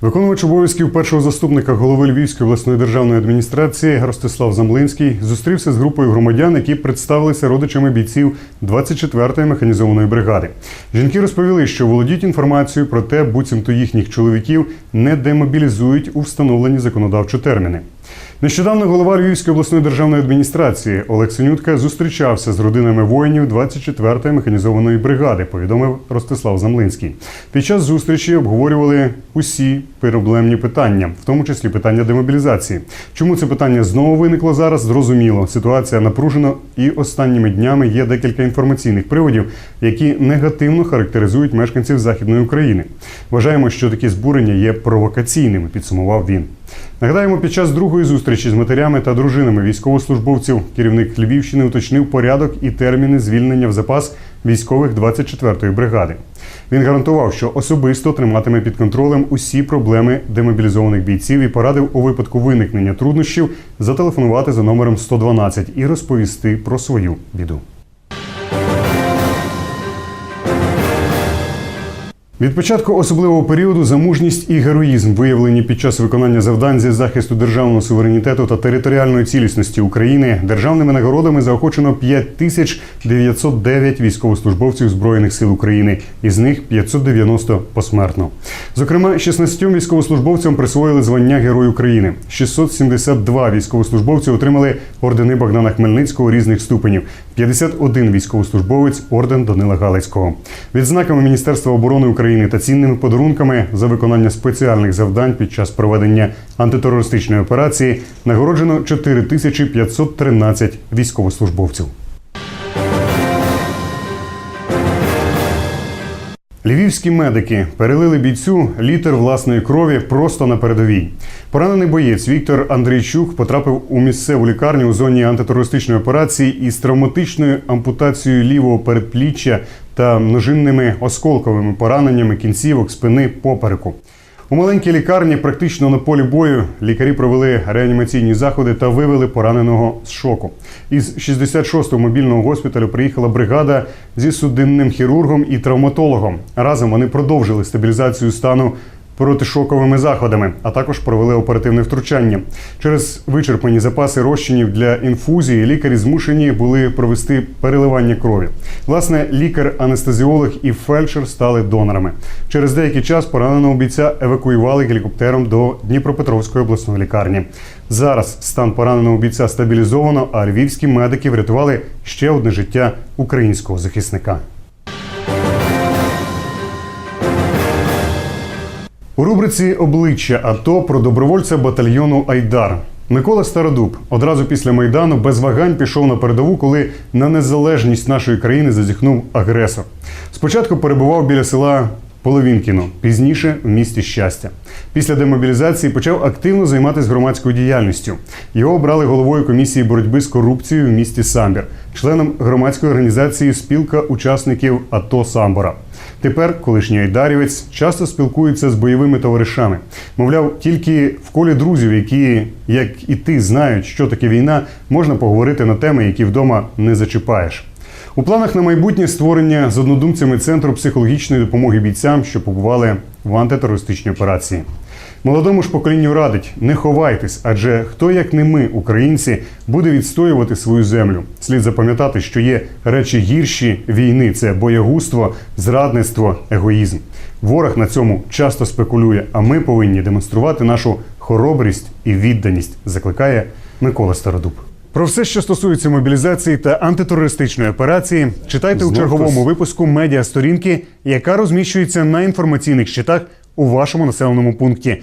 Виконувач обов'язків першого заступника голови Львівської обласної державної адміністрації Ростислав Замлинський зустрівся з групою громадян, які представилися родичами бійців 24-ї механізованої бригади. Жінки розповіли, що володіють інформацією про те, буцімто їхніх чоловіків не демобілізують у встановлені законодавчо терміни. Нещодавно голова Львівської обласної державної адміністрації Олег Синютка зустрічався з родинами воїнів 24-ї механізованої бригади, повідомив Ростислав Замлинський. Під час зустрічі обговорювали усі проблемні питання, в тому числі питання демобілізації. Чому це питання знову виникло зараз? Зрозуміло. Ситуація напружена, і останніми днями є декілька інформаційних приводів, які негативно характеризують мешканців Західної України. Вважаємо, що такі збурення є провокаційними, підсумував він. Нагадаємо, під час другої зустрічі з матерями та дружинами військовослужбовців керівник Львівщини уточнив порядок і терміни звільнення в запас військових 24-ї бригади. Він гарантував, що особисто триматиме під контролем усі проблеми демобілізованих бійців і порадив у випадку виникнення труднощів зателефонувати за номером 112 і розповісти про свою біду. Від початку особливого періоду за мужність і героїзм, виявлені під час виконання завдань зі захисту державного суверенітету та територіальної цілісності України, державними нагородами заохочено 5909 військовослужбовців збройних сил України, із них 590 посмертно. Зокрема, 16 військовослужбовцям присвоїли звання Герой України. 672 військовослужбовці отримали ордени Богдана Хмельницького різних ступенів. 51 військовослужбовець орден Данила Галицького. Відзнаками Міністерства оборони України та цінними подарунками за виконання спеціальних завдань під час проведення антитерористичної операції нагороджено 4513 військовослужбовців. Львівські медики перелили бійцю літр власної крові просто на передовій. Поранений боєць Віктор Андрійчук потрапив у місцеву лікарню у зоні антитерористичної операції із травматичною ампутацією лівого передпліччя та множинними осколковими пораненнями кінцівок, спини, попереку. У маленькій лікарні, практично на полі бою, лікарі провели реанімаційні заходи та вивели пораненого з шоку. Із 66-го мобільного госпіталю приїхала бригада зі судинним хірургом і травматологом. Разом вони продовжили стабілізацію стану протишоковими заходами, а також провели оперативне втручання. Через вичерпані запаси розчинів для інфузії лікарі змушені були провести переливання крові. Власне, лікар-анестезіолог і фельдшер стали донорами. Через деякий час пораненого бійця евакуювали гелікоптером до Дніпропетровської обласної лікарні. Зараз стан пораненого бійця стабілізовано, а львівські медики врятували ще одне життя українського захисника. У рубриці Обличчя АТО про добровольця батальйону Айдар. Микола Стародуб одразу після майдану без вагань пішов на передову, коли на незалежність нашої країни зазіхнув агресор. Спочатку перебував біля села Половінкіно, пізніше в місті щастя. Після демобілізації почав активно займатися громадською діяльністю. Його обрали головою комісії боротьби з корупцією в місті Самбір, членом громадської організації Спілка учасників АТО Самбора. Тепер колишній айдарівець часто спілкується з бойовими товаришами. Мовляв, тільки в колі друзів, які, як і ти, знають, що таке війна, можна поговорити на теми, які вдома не зачіпаєш. У планах на майбутнє створення з однодумцями центру психологічної допомоги бійцям, що побували в антитерористичній операції. Молодому ж поколінню радить не ховайтесь, адже хто як не ми, українці, буде відстоювати свою землю. Слід запам'ятати, що є речі гірші війни: це боягузтво, зрадництво, егоїзм. Ворог на цьому часто спекулює, а ми повинні демонструвати нашу хоробрість і відданість. Закликає Микола Стародуб. Про все, що стосується мобілізації та антитерористичної операції, читайте у черговому випуску медіа сторінки, яка розміщується на інформаційних щитах у вашому населеному пункті,